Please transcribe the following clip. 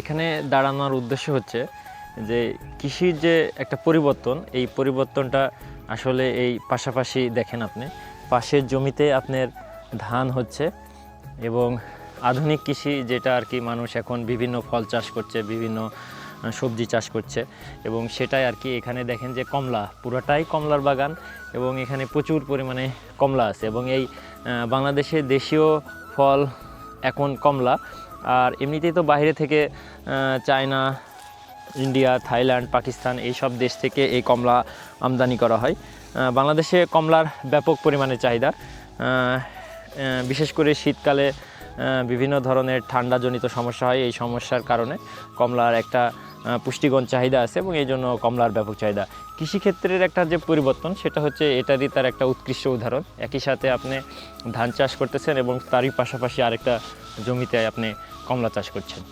এখানে দাঁড়ানোর উদ্দেশ্য হচ্ছে যে কৃষির যে একটা পরিবর্তন, এই পরিবর্তনটা আসলে এই পাশাপাশি দেখেন আপনি, পাশের জমিতে আপনার ধান হচ্ছে এবং আধুনিক কৃষি যেটা আর কি মানুষ এখন বিভিন্ন ফল চাষ করছে, বিভিন্ন সবজি চাষ করছে এবং সেটাই আর কি এখানে দেখেন যে কমলা, পুরোটাই কমলার বাগান এবং এখানে প্রচুর পরিমাণে কমলা আছে এবং এই বাংলাদেশে দেশীয় ফল এখন কমলা। আর এমনিতেই তো বাইরে থেকে চায়না, ইন্ডিয়া, থাইল্যান্ড, পাকিস্তান এই সব দেশ থেকে এই কমলা আমদানি করা হয়। বাংলাদেশে কমলার ব্যাপক পরিমাণে চাহিদা। বিশেষ করে শীতকালে বিভিন্ন ধরনের ঠান্ডাজনিত সমস্যা হয়। এই সমস্যার কারণে কমলার একটা পুষ্টিগণ চাহিদা আছে এবং এই জন্য কমলার ব্যাপক চাহিদা। কৃষিক্ষেত্রের একটা যে পরিবর্তন, সেটা হচ্ছে এটারই তার একটা উৎকৃষ্ট উদাহরণ। একই সাথে আপনি ধান চাষ করতেছেন এবং তারই পাশাপাশি আরেকটা জমিতে আপনি কমলা চাষ করছেন।